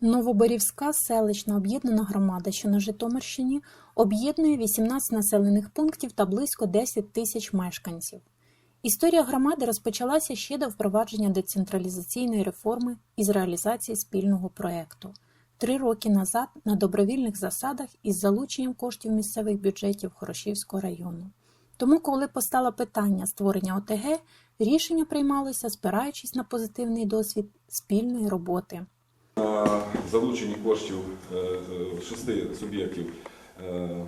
Новоборівська селищна об'єднана громада, що на Житомирщині, об'єднує 18 населених пунктів та близько 10 тисяч мешканців. Історія громади розпочалася ще до впровадження децентралізаційної реформи із реалізації спільного проєкту. Три роки назад на добровільних засадах із залученням коштів місцевих бюджетів Хорошівського району. Тому, коли постало питання створення ОТГ, рішення приймалося спираючись на позитивний досвід спільної роботи. На залученні коштів е, е, шести суб'єктів е, е,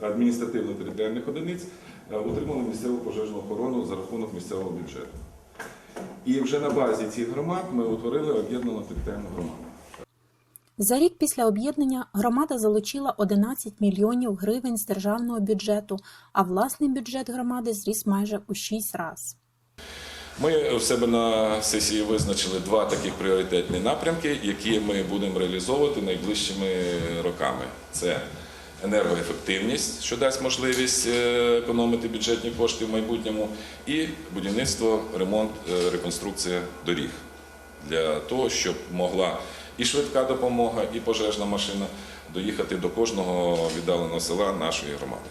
адміністративно-територіальних одиниць е, отримали місцеву пожежну охорону за рахунок місцевого бюджету. І вже на базі цих громад ми утворили об'єднану територіальну громаду. За рік після об'єднання громада залучила 11 мільйонів гривень з державного бюджету, а власний бюджет громади зріс майже у 6 разів. Ми в себе на сесії визначили два таких пріоритетні напрямки, які ми будемо реалізовувати найближчими роками. Це енергоефективність, що дасть можливість е, економити бюджетні кошти в майбутньому, і будівництво, ремонт, е, реконструкція доріг для того, щоб могла і швидка допомога, і пожежна машина доїхати до кожного віддаленого села нашої громади.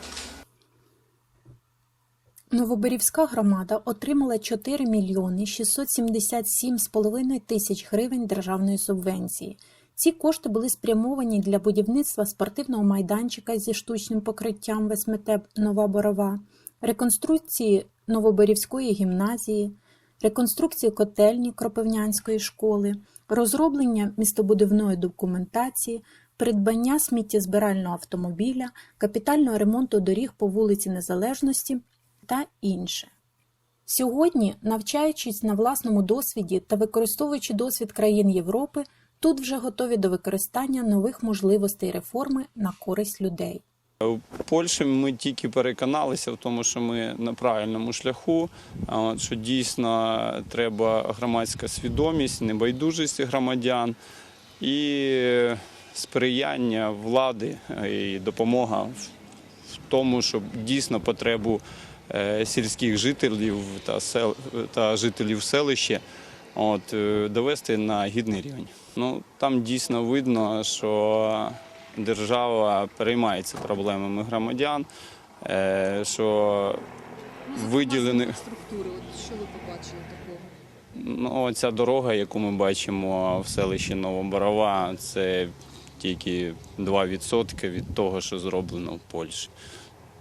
Новоборівська громада отримала 4 мільйони 677,5 тисяч гривень державної субвенції. Ці кошти були спрямовані для будівництва спортивного майданчика зі штучним покриттям в СМТ Нова Борова, реконструкції Новоборівської гімназії, реконструкції котельні Кропивнянської школи, розроблення містобудівної документації, придбання сміттєзбирального автомобіля, капітального ремонту доріг по вулиці Незалежності та інше. Сьогодні, навчаючись на власному досвіді та використовуючи досвід країн Європи, тут вже готові до використання нових можливостей реформи на користь людей. В Польщі ми тільки переконалися в тому, що ми на правильному шляху, що дійсно треба громадська свідомість, небайдужість громадян і сприяння влади і допомога в тому, щоб дійсно потребу сільських жителів та сел та жителів селища от, е, довести на гідний рівень. Ну там дійсно видно, що держава переймається проблемами громадян, е, що виділені структури. От що ви побачили такого? ну, ця дорога, яку ми бачимо в селищі Новоборова, це тільки 2% від того, що зроблено в Польщі.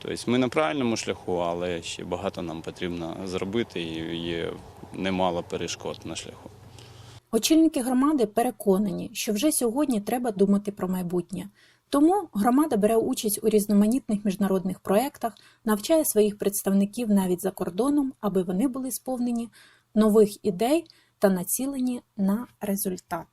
Тобто ми на правильному шляху, але ще багато нам потрібно зробити і є немало перешкод на шляху. Очільники громади переконані, що вже сьогодні треба думати про майбутнє. Тому громада бере участь у різноманітних міжнародних проєктах, навчає своїх представників навіть за кордоном, аби вони були сповнені нових ідей та націлені на результат.